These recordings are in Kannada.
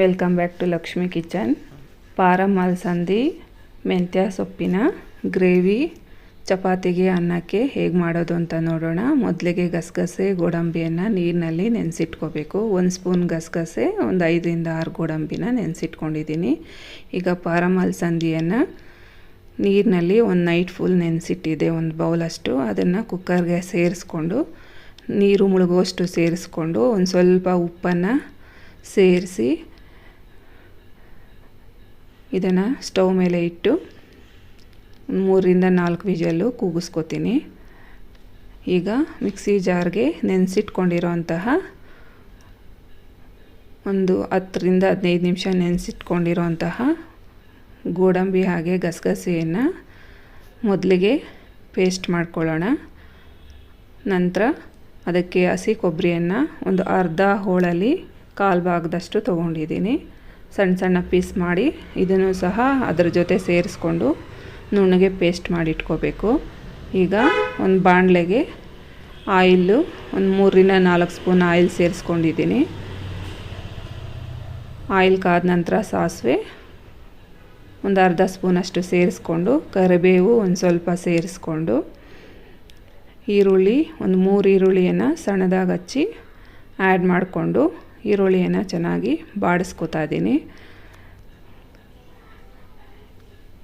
Welcome back to Lakshmi kitchen farm ಅಲಸಂದಿ ಮೆಂತ್ಯ ಸೊಪ್ಪಿನ ಗ್ರೇವಿ ಚಪಾತಿಗೆ ಅನ್ನಕ್ಕೆ ಹೇಗೆ ಮಾಡೋದು ಅಂತ ನೋಡೋಣ. ಮೊದಲಿಗೆ ಗಸಗಸೆ ಗೋಡಂಬಿಯನ್ನು ನೀರಿನಲ್ಲಿ ನೆನೆಸಿಟ್ಕೋಬೇಕು. ಒಂದು ಸ್ಪೂನ್ ಗಸಗಸೆ, ಒಂದು ಐದರಿಂದ ಆರು ಗೋಡಂಬಿನ ನೆನೆಸಿಟ್ಕೊಂಡಿದ್ದೀನಿ. ಈಗ ಪಾರಮ್ ಅಲಸಂದಿಯನ್ನು ನೀರಿನಲ್ಲಿ ಒಂದು ನೈಟ್ ಫುಲ್ ನೆನೆಸಿಟ್ಟಿದೆ, ಒಂದು ಬೌಲಷ್ಟು. ಅದನ್ನು ಕುಕ್ಕರ್ಗೆ ಸೇರಿಸ್ಕೊಂಡು, ನೀರು ಮುಳುಗುವಷ್ಟು ಸೇರಿಸ್ಕೊಂಡು, ಒಂದು ಸ್ವಲ್ಪ ಉಪ್ಪನ್ನು ಸೇರಿಸಿ ಇದನ್ನು ಸ್ಟವ್ ಮೇಲೆ ಇಟ್ಟು ಮೂರರಿಂದ ನಾಲ್ಕು ವಿಜಲ್ಲು ಕೂಗಿಸ್ಕೊತೀನಿ. ಈಗ ಮಿಕ್ಸಿ ಜಾರ್ಗೆ ನೆನೆಸಿಟ್ಕೊಂಡಿರೋಂತಹ ಒಂದು ಹತ್ತರಿಂದ ಹದಿನೈದು ನಿಮಿಷ ನೆನೆಸಿಟ್ಕೊಂಡಿರೋಂತಹ ಗೋಡಂಬಿ ಹಾಗೆ ಗಸಗಸೆಯನ್ನು ಮೊದಲಿಗೆ ಪೇಸ್ಟ್ ಮಾಡ್ಕೊಳ್ಳೋಣ. ನಂತರ ಅದಕ್ಕೆ ಹಸಿ ಕೊಬ್ಬರಿಯನ್ನು ಒಂದು ಅರ್ಧ ಹೋಳಲ್ಲಿ ಕಾಲು ಭಾಗದಷ್ಟು ತೊಗೊಂಡಿದ್ದೀನಿ. ಸಣ್ಣ ಸಣ್ಣ ಪೀಸ್ ಮಾಡಿ ಇದನ್ನು ಸಹ ಅದರ ಜೊತೆ ಸೇರಿಸ್ಕೊಂಡು ನುಣ್ಣಗೆ ಪೇಸ್ಟ್ ಮಾಡಿ ಇಟ್ಕೋಬೇಕು. ಈಗ ಒಂದು ಬಾಣಲೆಗೆ ಆಯಿಲ್ಲು ಒಂದು ಮೂರರಿಂದ ನಾಲ್ಕು ಸ್ಪೂನ್ ಆಯಿಲ್ ಸೇರಿಸ್ಕೊಂಡಿದ್ದೀನಿ. ಆಯಿಲ್ ಕಾದ ನಂತರ ಸಾಸಿವೆ, ಒಂದು ಅರ್ಧ ಸ್ಪೂನಷ್ಟು ಸೇರಿಸ್ಕೊಂಡು ಕರಿಬೇವು ಒಂದು ಸ್ವಲ್ಪ ಸೇರಿಸ್ಕೊಂಡು, ಈರುಳ್ಳಿ ಒಂದು ಮೂರು ಈರುಳ್ಳಿಯನ್ನು ಸಣ್ಣದಾಗಿ ಹಚ್ಚಿ ಆ್ಯಡ್ ಮಾಡಿಕೊಂಡು ಈರುಳ್ಳಿಯನ್ನು ಚೆನ್ನಾಗಿ ಬಾಡಿಸ್ಕೊತಾ ಇದ್ದೀನಿ.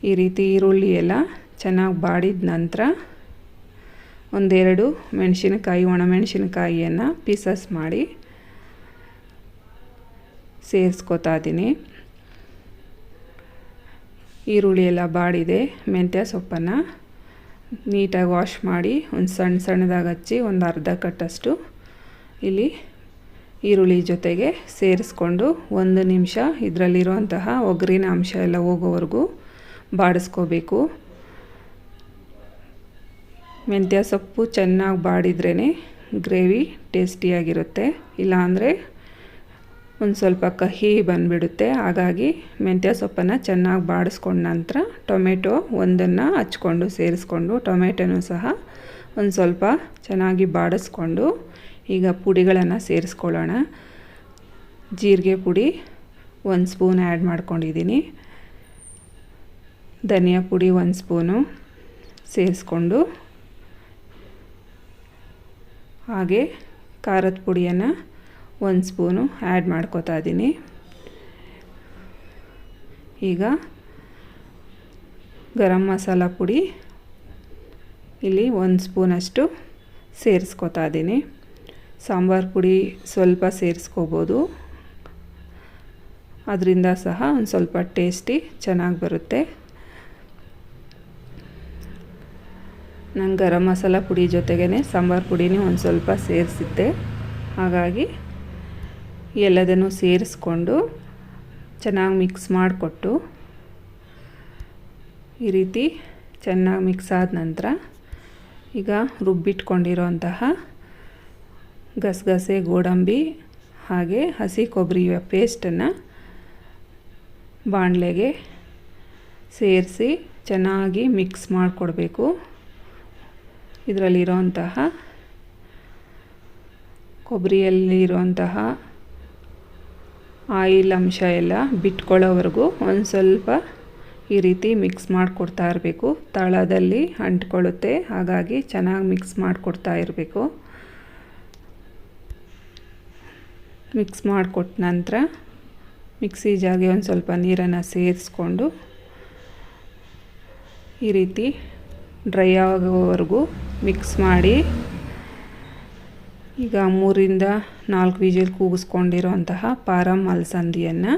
ಈ ರೀತಿ ಈರುಳ್ಳಿ ಎಲ್ಲ ಚೆನ್ನಾಗಿ ಬಾಡಿದ ನಂತರ ಒಂದೆರಡು ಮೆಣಸಿನಕಾಯಿ ಒಣಮೆಣಸಿನಕಾಯಿಯನ್ನು ಪೀಸಸ್ ಮಾಡಿ ಸೇರಿಸ್ಕೊತಾ ಇದ್ದೀನಿ. ಈರುಳ್ಳಿ ಎಲ್ಲ ಬಾಡಿದೆ, ಮೆಂತ್ಯ ಸೊಪ್ಪನ್ನು ನೀಟಾಗಿ ವಾಶ್ ಮಾಡಿ ಒಂದು ಸಣ್ಣ ಸಣ್ಣದಾಗಿ ಹಚ್ಚಿ ಒಂದು ಅರ್ಧ ಕಟ್ಟಷ್ಟು ಇಲ್ಲಿ ಈರುಳ್ಳಿ ಜೊತೆಗೆ ಸೇರಿಸ್ಕೊಂಡು ಒಂದು ನಿಮಿಷ ಇದರಲ್ಲಿರುವಂತಹ ಒಗ್ಗರಿನ ಅಂಶ ಎಲ್ಲ ಹೋಗೋವರೆಗೂ ಬಾಡಿಸ್ಕೋಬೇಕು. ಮೆಂತ್ಯ ಸೊಪ್ಪು ಚೆನ್ನಾಗಿ ಬಾಡಿದ್ರೇ ಗ್ರೇವಿ ಟೇಸ್ಟಿಯಾಗಿರುತ್ತೆ ಇಲ್ಲಾಂದರೆ ಒಂದು ಸ್ವಲ್ಪ ಕಹಿ ಬಂದುಬಿಡುತ್ತೆ. ಹಾಗಾಗಿ ಮೆಂತ್ಯ ಸೊಪ್ಪನ್ನು ಚೆನ್ನಾಗಿ ಬಾಡಿಸ್ಕೊಂಡ ನಂತರ ಟೊಮೆಟೊ ಒಂದನ್ನು ಹಚ್ಕೊಂಡು ಸೇರಿಸ್ಕೊಂಡು ಟೊಮೆಟೊನೂ ಸಹ ಒಂದು ಸ್ವಲ್ಪ ಚೆನ್ನಾಗಿ ಬಾಡಿಸ್ಕೊಂಡು ಈಗ ಪುಡಿಗಳನ್ನು ಸೇರಿಸ್ಕೊಳ್ಳೋಣ. ಜೀರಿಗೆ ಪುಡಿ, ಒಂದು ಸ್ಪೂನ್ ಆ್ಯಡ್ ಮಾಡ್ಕೊಂಡಿದ್ದೀನಿ ಧನಿಯಾ ಪುಡಿ ಒಂದು ಸ್ಪೂನು ಸೇರಿಸ್ಕೊಂಡು, ಹಾಗೆ ಖಾರದ ಪುಡಿಯನ್ನು ಒಂದು ಸ್ಪೂನು ಆ್ಯಡ್ ಮಾಡ್ಕೋತಾ ಇದ್ದೀನಿ ಈಗ ಗರಂ ಮಸಾಲ ಪುಡಿ, ಇಲ್ಲಿ ಒಂದು ಸ್ಪೂನಷ್ಟು ಸೇರಿಸ್ಕೋತಾ ಇದ್ದೀನಿ ಸಾಂಬಾರು ಪುಡಿ ಸ್ವಲ್ಪ ಸೇರಿಸ್ಕೋಬೋದು. ಅದರಿಂದ ಸಹ ಒಂದು ಸ್ವಲ್ಪ ಟೇಸ್ಟಿ ಚೆನ್ನಾಗಿ ಬರುತ್ತೆ. ನಾನು ಗರಂ ಮಸಾಲ ಪುಡಿ ಜೊತೆಗೇ ಸಾಂಬಾರು ಪುಡಿನೇ ಒಂದು ಸ್ವಲ್ಪ ಸೇರಿಸಿದ್ದೆ. ಹಾಗಾಗಿ ಎಲ್ಲದನ್ನು ಸೇರಿಸ್ಕೊಂಡು ಚೆನ್ನಾಗಿ ಮಿಕ್ಸ್ ಮಾಡಿಕೊಟ್ಟು ಈ ರೀತಿ ಚೆನ್ನಾಗಿ ಮಿಕ್ಸ್ ಆದ ನಂತರ ಈಗ ರುಬ್ಬಿಟ್ಕೊಂಡಿರೋಂತಹ ಗಸಗಸೆ, ಗೋಡಂಬಿ ಹಾಗೆ ಹಸಿ ಕೊಬ್ಬರಿ ಪೇಸ್ಟನ್ನು ಬಾಣಲೆಗೆ ಸೇರಿಸಿ ಚೆನ್ನಾಗಿ ಮಿಕ್ಸ್ ಮಾಡಿಕೊಡ್ಬೇಕು. ಇದರಲ್ಲಿರೋಂತಹ ಕೊಬ್ಬರಿಯಲ್ಲಿರುವಂತಹ ಆಯಿಲ್ ಅಂಶ ಎಲ್ಲ ಬಿಟ್ಕೊಳ್ಳೋವರೆಗೂ ಒಂದು ಸ್ವಲ್ಪ ಈ ರೀತಿ ಮಿಕ್ಸ್ ಮಾಡಿಕೊಡ್ತಾ ಇರಬೇಕು. ತಳದಲ್ಲಿ ಅಂಟ್ಕೊಳ್ಳುತ್ತೆ, ಹಾಗಾಗಿ ಚೆನ್ನಾಗಿ ಮಿಕ್ಸ್ ಮಾಡಿಕೊಡ್ತಾ ಇರಬೇಕು. ಮಿಕ್ಸ್ ಮಾಡಿಕೊಟ್ಟ ನಂತರ ಮಿಕ್ಸಿ ಜಾಗೆ ಒಂದು ಸ್ವಲ್ಪ ನೀರನ್ನು ಸೇರಿಸ್ಕೊಂಡು ಈ ರೀತಿ ಡ್ರೈ ಆಗೋವರೆಗೂ ಮಿಕ್ಸ್ ಮಾಡಿ ಈಗ ಮೂರಿಂದ ನಾಲ್ಕು ವಿಜಿಲ್ ಕೂಗಿಸ್ಕೊಂಡಿರೋಂತಹ ಪಾರಮ್ ಅಲಸಂದಿಯನ್ನು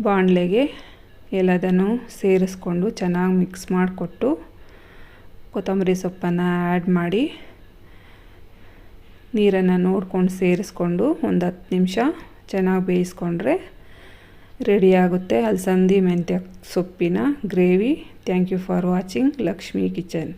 ಬಾಣಲೆಗೆ ಎಲ್ಲದನ್ನು ಸೇರಿಸ್ಕೊಂಡು ಚೆನ್ನಾಗಿ ಮಿಕ್ಸ್ ಮಾಡಿಕೊಟ್ಟು ಕೊತ್ತಂಬರಿ ಸೊಪ್ಪನ್ನು ಆ್ಯಡ್ ಮಾಡಿ ನೀರನ್ನು ನೋಡ್ಕೊಂಡು ಸೇರಿಸ್ಕೊಂಡು ಒಂದು ಹತ್ತು ನಿಮಿಷ ಚೆನ್ನಾಗಿ ಬೇಯಿಸ್ಕೊಂಡ್ರೆ ರೆಡಿಯಾಗುತ್ತೆ ಅಲ್ಸಂದಿ ಮೆಂತ್ಯ ಸೊಪ್ಪಿನ gravy. Thank you for watching Lakshmi kitchen.